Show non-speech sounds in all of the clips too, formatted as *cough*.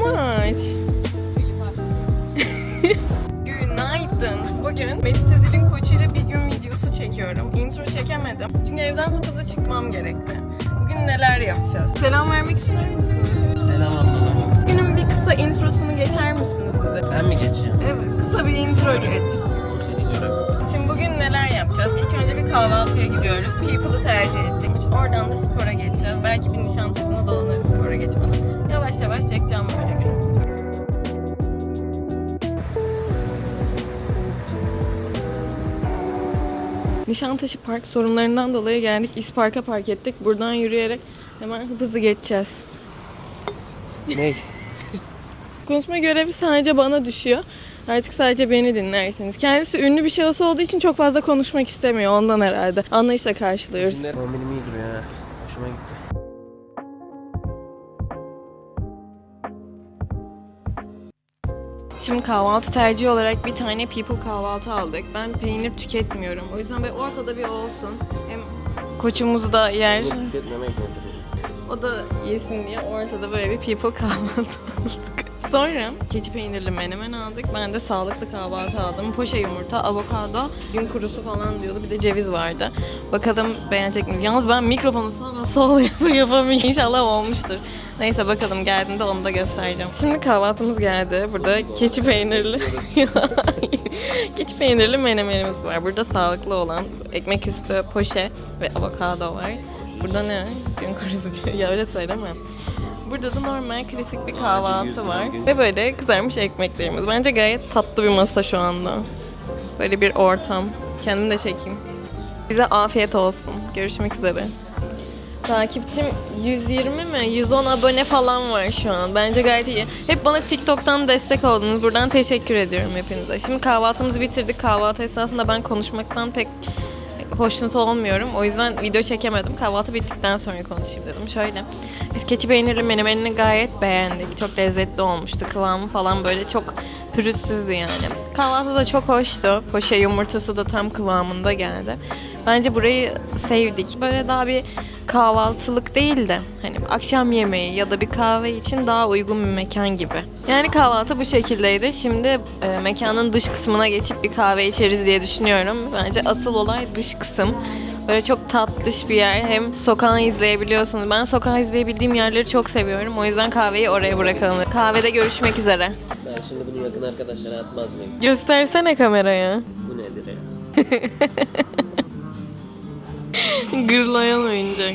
much. *laughs* Günaydın. Bugün Mesut Özil'in koçuyla bir gün videosu çekiyorum. Intro çekemedim. Çünkü evden çok hızlı çıkmam gerekti. Bugün neler yapacağız? Selam vermek ister misiniz? Selam ablalar. Günün bir kısa introsunu geçer misiniz bize? Ben mi geçeceğim? Evet, kısa bir intro geç. Bu seni görevim. Şimdi bugün neler yapacağız? İlk önce bir kahvaltıya gidiyoruz. People'ı tercih ettik. Oradan da spora geçeceğiz. Belki bir nişantasına dolanırız spora geçmeden. Yavaş yavaş çekeceğim böyle Nişantaşı Park sorunlarından dolayı geldik. İspark'a park ettik. Buradan yürüyerek hemen hızlı geçeceğiz. Ney? *laughs* Konuşma görevi sadece bana düşüyor. Artık sadece beni dinlersiniz. Kendisi ünlü bir şahıs olduğu için çok fazla konuşmak istemiyor ondan herhalde. Anlayışla karşılıyoruz. Şimdi Şimdi kahvaltı tercihi olarak bir tane people kahvaltı aldık. Ben peynir tüketmiyorum. O yüzden böyle ortada bir olsun. Hem koçumuz da yer. O da yesin diye ortada böyle bir people *laughs* kahvaltı aldık. Sonra keçi peynirli menemen aldık. Ben de sağlıklı kahvaltı aldım. Poşe yumurta, avokado, gün kurusu falan diyordu. Bir de ceviz vardı. Bakalım beğenecek mi? Yalnız ben mikrofonu sağa sol *laughs* yap yapamayayım. İnşallah olmuştur. Neyse bakalım geldiğinde onu da göstereceğim. Şimdi kahvaltımız geldi. Burada keçi peynirli. *laughs* keçi peynirli menemenimiz var. Burada sağlıklı olan ekmek üstü poşe ve avokado var. Burada ne? Gün kurusu. Ya öyle söyleme. Burada da normal klasik bir kahvaltı var. Ve böyle kızarmış ekmeklerimiz. Bence gayet tatlı bir masa şu anda. Böyle bir ortam. Kendim de çekeyim. Bize afiyet olsun. Görüşmek üzere. Takipçim 120 mi? 110 abone falan var şu an. Bence gayet iyi. Hep bana TikTok'tan destek oldunuz. Buradan teşekkür ediyorum hepinize. Şimdi kahvaltımızı bitirdik. Kahvaltı esnasında ben konuşmaktan pek hoşnut olmuyorum. O yüzden video çekemedim. Kahvaltı bittikten sonra konuşayım dedim. Şöyle. Biz keçi peynirli menemenini gayet beğendik. Çok lezzetli olmuştu. Kıvamı falan böyle çok pürüzsüzdü yani. Kahvaltı da çok hoştu. Poşe yumurtası da tam kıvamında geldi. Bence burayı sevdik. Böyle daha bir kahvaltılık değil de hani akşam yemeği ya da bir kahve için daha uygun bir mekan gibi. Yani kahvaltı bu şekildeydi. Şimdi e, mekanın dış kısmına geçip bir kahve içeriz diye düşünüyorum. Bence asıl olay dış kısım. Böyle çok tatlış bir yer. Hem sokağı izleyebiliyorsunuz. Ben sokağı izleyebildiğim yerleri çok seviyorum. O yüzden kahveyi oraya bırakalım. Kahvede görüşmek üzere. Ben şimdi bunu yakın arkadaşlara atmaz mıyım? Göstersene kameraya. Bu nedir ya? *laughs* Gırlayan oyuncak.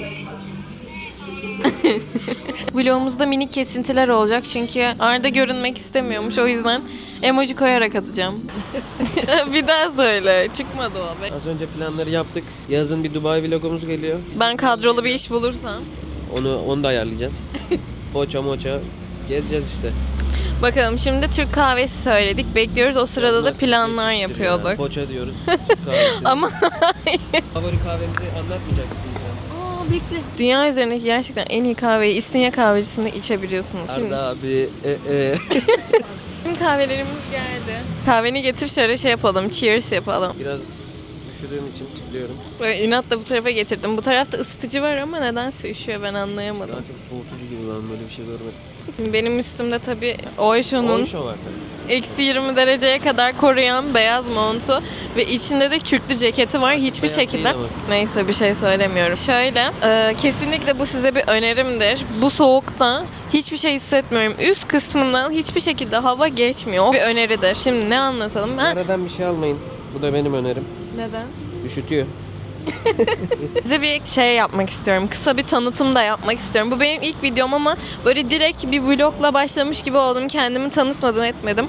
Vlogumuzda minik kesintiler olacak çünkü Arda görünmek istemiyormuş o yüzden emoji koyarak atacağım. *laughs* bir daha söyle. Çıkmadı o. be. Az önce planları yaptık. Yazın bir Dubai vlogumuz geliyor. Ben kadrolu bir iş bulursam. Onu onu da ayarlayacağız. *laughs* Poça moça. Gezeceğiz işte. Bakalım şimdi Türk kahvesi söyledik. Bekliyoruz. O sırada da planlar yapıyorduk. Poça diyoruz. Türk kahvesi. *laughs* Ama Favori kahvemizi anlatmayacak mısın sen? dünya üzerindeki gerçekten en iyi kahveyi İstinye kahvecisinde içebiliyorsunuz. Şimdi Arda abi. E, e. *laughs* Kahvelerimiz geldi. Kahveni getir şöyle şey yapalım. Cheers yapalım. Biraz üşüdüğüm için tutuyorum. Böyle inatla bu tarafa getirdim. Bu tarafta ısıtıcı var ama nedense üşüyor ben anlayamadım. Daha çok soğutucu gibi ben böyle bir şey görmedim. Benim üstümde tabii Oysho'nun Onşo var tabii. eksi 20 dereceye kadar koruyan beyaz montu ve içinde de kürklü ceketi var. Hiçbir Beyaz şekilde ama. neyse bir şey söylemiyorum. Şöyle e, kesinlikle bu size bir önerimdir. Bu soğukta hiçbir şey hissetmiyorum. Üst kısmından hiçbir şekilde hava geçmiyor. Bir öneridir. Şimdi ne anlatalım? Ha? Aradan bir şey almayın. Bu da benim önerim. Neden? Üşütüyor. Size bir şey yapmak istiyorum. Kısa bir tanıtım da yapmak istiyorum. Bu benim ilk videom ama böyle direkt bir vlogla başlamış gibi oldum. Kendimi tanıtmadım etmedim.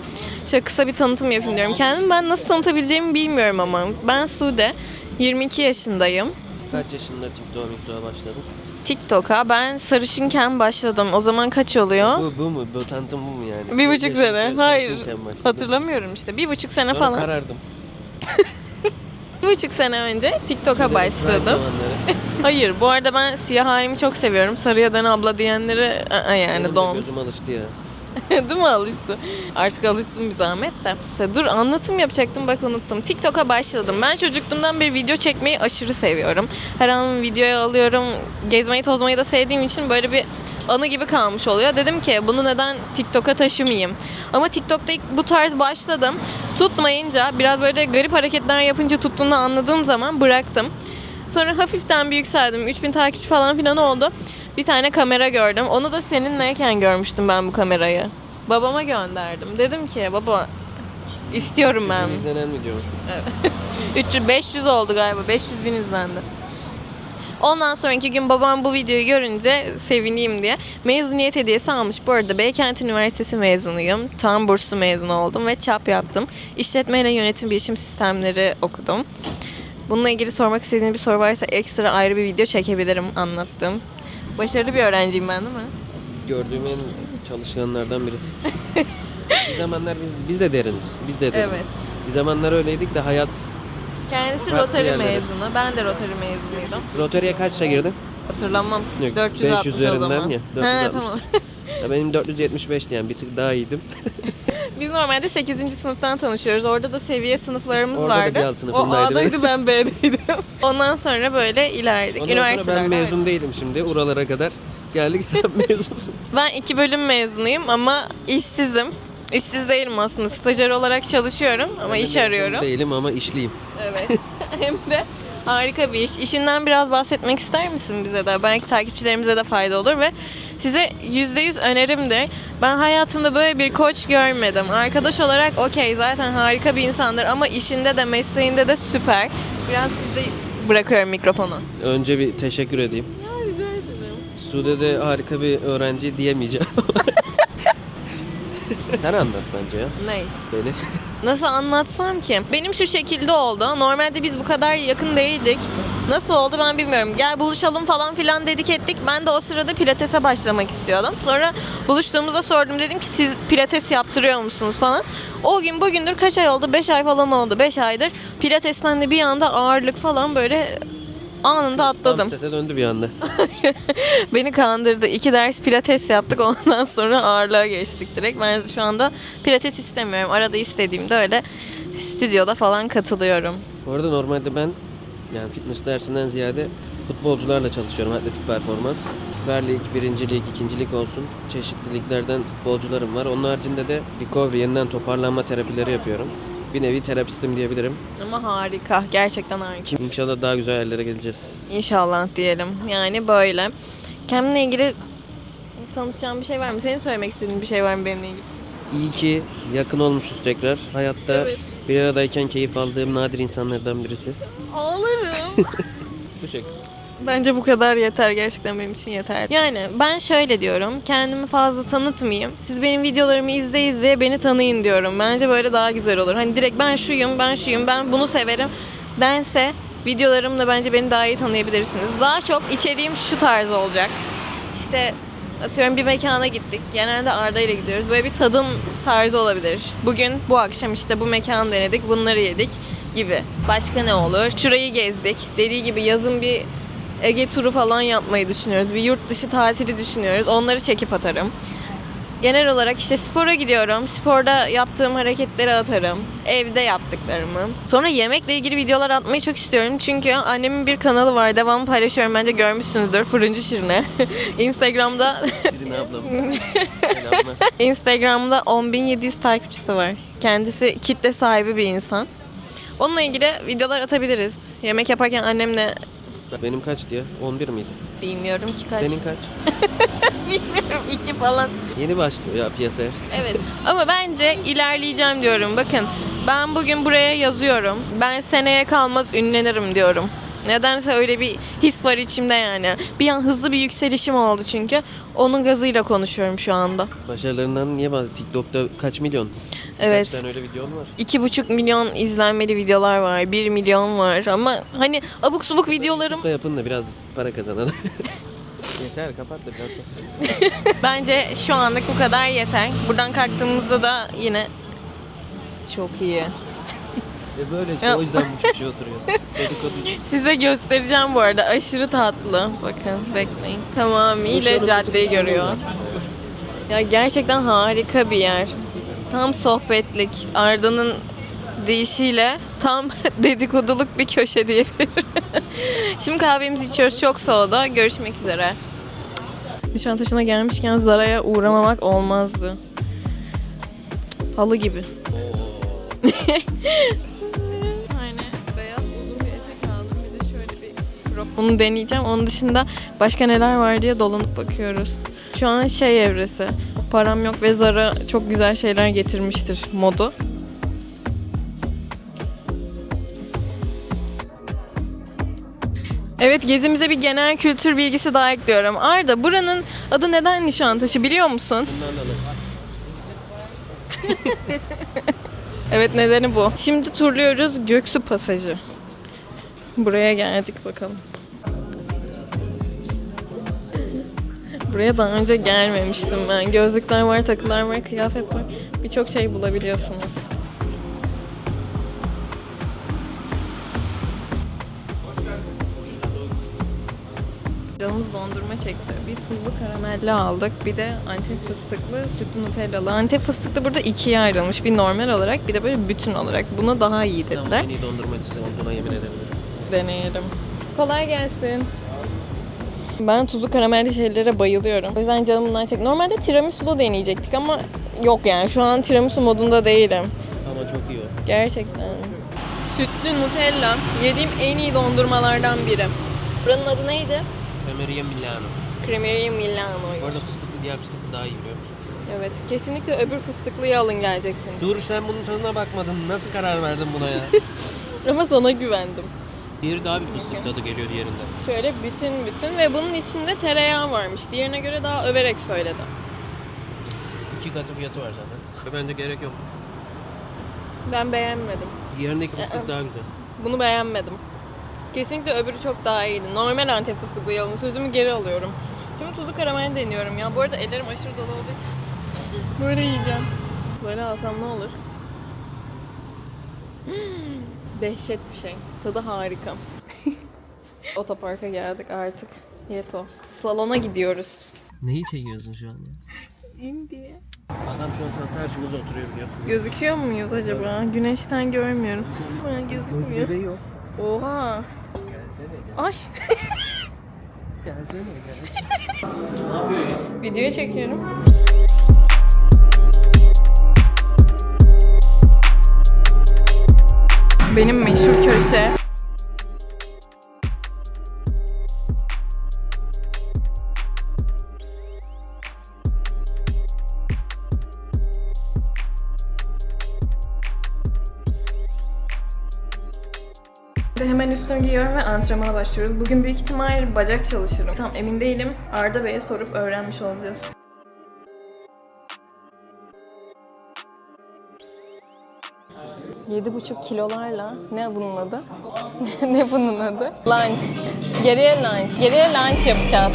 Şöyle kısa bir tanıtım yapayım diyorum. Kendimi ben nasıl tanıtabileceğimi bilmiyorum ama. Ben Sude. 22 yaşındayım. Kaç yaşında TikTok'a TikTok'a başladın? TikTok'a ben sarışınken başladım. O zaman kaç oluyor? Bu, bu mu? Bu tanıtım bu mu yani? Bir buçuk sene. Hayır. Hatırlamıyorum işte. Bir buçuk sene Sonra falan. karardım. *laughs* Bir buçuk sene önce TikTok'a başladım. *laughs* Hayır bu arada ben siyah halimi çok seviyorum. Sarıya dön abla diyenleri ı-ı yani don't. Gözüm alıştı ya. *laughs* Değil mi alıştı? Artık alışsın bir zahmet de. İşte dur anlatım yapacaktım bak unuttum. TikTok'a başladım. Ben çocukluğumdan beri video çekmeyi aşırı seviyorum. Her an videoya alıyorum. Gezmeyi tozmayı da sevdiğim için böyle bir anı gibi kalmış oluyor. Dedim ki bunu neden TikTok'a taşımayayım? Ama TikTok'ta ilk bu tarz başladım. Tutmayınca biraz böyle garip hareketler yapınca tuttuğunu anladığım zaman bıraktım. Sonra hafiften bir yükseldim. 3000 takipçi falan filan oldu. Bir tane kamera gördüm. Onu da seninleyken görmüştüm ben bu kamerayı. Babama gönderdim. Dedim ki baba istiyorum ben. İzlenen video. 300 500 *laughs* oldu galiba. 500 bin izlendi. Ondan sonraki gün babam bu videoyu görünce sevineyim diye mezuniyet hediyesi almış. Bu arada Beykent Üniversitesi mezunuyum. Tam burslu mezun oldum ve çap yaptım. İşletme ile yönetim bilişim sistemleri okudum. Bununla ilgili sormak istediğiniz bir soru varsa ekstra ayrı bir video çekebilirim anlattım. Başarılı bir öğrenciyim ben değil mi? Gördüğüm en çalışkanlardan birisi. *laughs* bir zamanlar biz, biz de deriniz. Biz de deriniz. Evet. Bir zamanlar öyleydik de hayat Kendisi Farklı Rotary yerlere. mezunu. Ben de Rotary mezunuydum. Rotary'e kaçta girdin? Hatırlamam. Yok, 460 500 o üzerinden zaman. ya, He 460. tamam. *laughs* *laughs* Ya benim 475'ti yani bir tık daha iyiydim. *laughs* Biz normalde 8. sınıftan tanışıyoruz. Orada da seviye sınıflarımız Orada da vardı. bir alt o sınıfındaydı. A'daydı ben B'deydim. Ondan sonra böyle ilerledik. Ondan sonra ben mezun değilim şimdi. Uralara kadar geldik sen mezunsun. Ben iki bölüm mezunuyum ama işsizim. İşsiz değilim aslında. Stajyer olarak çalışıyorum ama iş arıyorum. Değilim ama işliyim. Evet. *laughs* Hem de harika bir iş. İşinden biraz bahsetmek ister misin bize de? Belki takipçilerimize de fayda olur ve size %100 önerimdir. Ben hayatımda böyle bir koç görmedim. Arkadaş olarak okey zaten harika bir insandır ama işinde de mesleğinde de süper. Biraz sizde bırakıyorum mikrofonu. Önce bir teşekkür edeyim. Ya rica ederim. Sude de harika bir öğrenci diyemeyeceğim. *laughs* *laughs* Sen anlat bence ya Ney? beni. Nasıl anlatsam ki? Benim şu şekilde oldu. Normalde biz bu kadar yakın değildik. Nasıl oldu ben bilmiyorum. Gel buluşalım falan filan dedik ettik. Ben de o sırada pilatese başlamak istiyordum. Sonra buluştuğumuzda sordum dedim ki siz pilates yaptırıyor musunuz falan. O gün bugündür kaç ay oldu? 5 ay falan oldu. 5 aydır pilatesten de bir anda ağırlık falan böyle anında atladım. Amstete döndü bir anda. *laughs* Beni kandırdı. İki ders pilates yaptık. Ondan sonra ağırlığa geçtik direkt. Ben şu anda pilates istemiyorum. Arada istediğimde öyle stüdyoda falan katılıyorum. Bu arada normalde ben yani fitness dersinden ziyade futbolcularla çalışıyorum atletik performans. Süper Lig, Birinci Lig, İkinci Lig olsun çeşitli liglerden futbolcularım var. Onun haricinde de recovery, yeniden toparlanma terapileri yapıyorum. Bir nevi terapistim diyebilirim. Ama harika. Gerçekten harika. İnşallah daha güzel yerlere geleceğiz. İnşallah diyelim. Yani böyle. Kendimle ilgili tanıtacağım bir şey var mı? Senin söylemek istediğin bir şey var mı benimle ilgili? İyi ki yakın olmuşuz tekrar. Hayatta Evet. bir aradayken keyif aldığım nadir insanlardan birisi. Ağlarım. *laughs* Bu şekilde. Bence bu kadar yeter. Gerçekten benim için yeter. Yani ben şöyle diyorum. Kendimi fazla tanıtmayayım. Siz benim videolarımı izle izleye beni tanıyın diyorum. Bence böyle daha güzel olur. Hani direkt ben şuyum, ben şuyum, ben bunu severim dense videolarımla bence beni daha iyi tanıyabilirsiniz. Daha çok içeriğim şu tarz olacak. İşte atıyorum bir mekana gittik. Genelde Arda ile gidiyoruz. Böyle bir tadım tarzı olabilir. Bugün bu akşam işte bu mekan denedik. Bunları yedik gibi. Başka ne olur? Şurayı gezdik. Dediği gibi yazın bir Ege turu falan yapmayı düşünüyoruz. Bir yurt dışı tatili düşünüyoruz. Onları çekip atarım. Genel olarak işte spora gidiyorum. Sporda yaptığım hareketleri atarım. Evde yaptıklarımı. Sonra yemekle ilgili videolar atmayı çok istiyorum. Çünkü annemin bir kanalı var. Devamlı paylaşıyorum. Bence görmüşsünüzdür. Fırıncı Şirine. *laughs* Instagram'da Şirin ablamız. *laughs* Instagram'da 10.700 takipçisi var. Kendisi kitle sahibi bir insan. Onunla ilgili videolar atabiliriz. Yemek yaparken annemle Benim kaç diyor? 11 miydi? bilmiyorum ki kaç. Senin kaç? *laughs* bilmiyorum iki falan. Yeni başlıyor ya piyasaya. Evet ama bence ilerleyeceğim diyorum. Bakın ben bugün buraya yazıyorum. Ben seneye kalmaz ünlenirim diyorum. Nedense öyle bir his var içimde yani. Bir an hızlı bir yükselişim oldu çünkü. Onun gazıyla konuşuyorum şu anda. Başarılarından niye bazı TikTok'ta kaç milyon? Kaç Evet. tane öyle videon var? iki buçuk milyon izlenmeli videolar var. Bir milyon var ama hani abuk subuk videolarım Da yapın da biraz para kazanalım. *laughs* Yeter kapat da biraz *laughs* bence şu anlık bu kadar yeter. Buradan kalktığımızda da yine çok iyi. Ve böyle işte Ya. o yüzden bu çocuğu oturuyor. Dedikodu. Size göstereceğim bu arada. Aşırı tatlı. Bakın bekleyin. Tamamıyla caddeyi görüyor. Ya gerçekten harika bir yer. Tam sohbetlik. Arda'nın deyişiyle tam *laughs* dedikoduluk bir köşe diyebilirim. *laughs* Şimdi kahvemizi içiyoruz. Çok soğudu. Görüşmek üzere. Nişantaşı'na gelmişken Zara'ya uğramamak olmazdı. Halı gibi. *laughs* Bunu deneyeceğim. Onun dışında başka neler var diye dolanıp bakıyoruz. Şu an şey evresi. Param yok ve Zara çok güzel şeyler getirmiştir modu. Evet gezimize bir genel kültür bilgisi daha ekliyorum. Arda buranın adı neden Nişantaşı biliyor musun? *laughs* Evet nedeni bu. Şimdi turluyoruz Göksu Pasajı. Buraya geldik bakalım. Buraya daha önce gelmemiştim ben. Gözlükler var, takılar var, kıyafet var. Birçok şey bulabiliyorsunuz. Canımız dondurma çekti. Bir tuzlu karamelli aldık. Bir de antep fıstıklı sütlü nutellalı. Antep fıstıklı burada ikiye ayrılmış. Bir normal olarak bir de böyle bütün olarak. Buna daha iyi dediler. en iyi dondurmacısı olduğuna yemin ederim. Deneyelim. Kolay gelsin. Ben tuzlu karamelli şeylere bayılıyorum. O yüzden canım bundan çek. Normalde tiramisu'lu deneyecektik ama yok yani. Şu an tiramisu modunda değilim. Ama çok iyi o. Gerçekten. Sütlü Nutella yediğim en iyi dondurmalardan biri. Buranın adı neydi? Ömeriye Milano. Cremeria Bu Milano'ymuş. arada fıstıklı diğer fıstıklı daha iyi biliyor musun? Evet. Kesinlikle öbür fıstıklıyı alın geleceksiniz. Dur sen bunun tadına bakmadın. Nasıl karar verdin buna ya? *laughs* Ama sana güvendim. Diğeri daha bir fıstık tadı geliyor diğerinde. Şöyle bütün bütün ve bunun içinde tereyağı varmış. Diğerine göre daha överek söyledi. İki katı fiyatı var zaten. Bence gerek yok. Ben beğenmedim. Diğerindeki fıstık daha güzel. Bunu beğenmedim. Kesinlikle öbürü çok daha iyiydi. Normal antep fıstıklı yalın. Sözümü geri alıyorum. Şimdi tuzlu karamel deniyorum ya. Bu arada ellerim aşırı dolu olduğu için böyle yiyeceğim. Böyle alsam ne olur? Dehşet bir şey. Tadı harika. *laughs* Otoparka geldik artık. Yeto. Salona gidiyoruz. Neyi çekiyorsun şu an ya? İndi. Adam şu an tam karşımıza oturuyor biliyorsun. Gözüküyor muyuz acaba? Güneşten görmüyorum. Ha, gözükmüyor. yok. Oha. Ay. *laughs* Gelsene gel. Video çekiyorum. Benim meşhur köşe. Ve hemen üstümü giyiyorum ve antrenmana başlıyoruz. Bugün büyük ihtimal bacak çalışırım. Tam emin değilim. Arda Bey'e sorup öğrenmiş olacağız. Yedi buçuk kilolarla ne bunun adı? *laughs* ne bunun adı? Lunch. Geriye lunch. Geriye lunch yapacağız.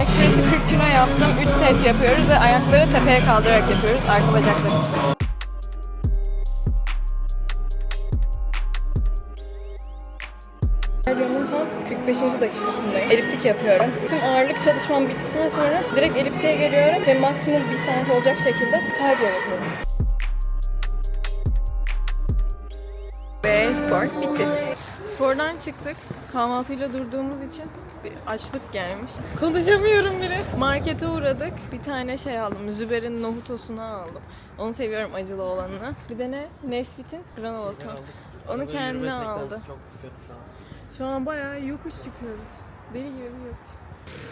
Ekstresi 40 kilo yaptım. 3 set yapıyoruz ve ayakları tepeye kaldırarak yapıyoruz. Arka bacaklar için. Eliptik yapıyorum. Tüm ağırlık çalışmam bittikten sonra direkt eliptiğe geliyorum ve maksimum bir saat olacak şekilde kardiyo yapıyorum. Ve spor bitti. Spordan çıktık. Kahvaltıyla durduğumuz için bir açlık gelmiş. Konuşamıyorum bile. Markete uğradık. Bir tane şey aldım. Züber'in nohutosunu aldım. Onu seviyorum acılı olanını. Bir de ne? Nesfit'in granolası. Onu kendine aldı. Çok kötü şu an. Şu an bayağı yokuş çıkıyoruz. Deli gibi yokuş.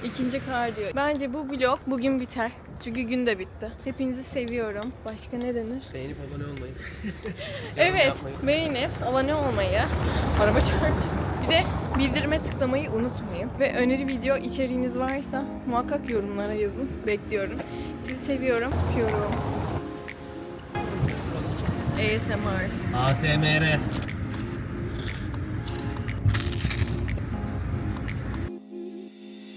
İkinci kardiyo. Bence bu vlog bugün biter. Çünkü gün de bitti. Hepinizi seviyorum. Başka ne denir? Beğenip abone olmayı. *laughs* Evet, yapmayı. beğenip abone olmayı, araba çarp, bir de bildirime tıklamayı unutmayın. Ve öneri video içeriğiniz varsa muhakkak yorumlara yazın. Bekliyorum. Sizi seviyorum, öpüyorum. ASMR. ASMR.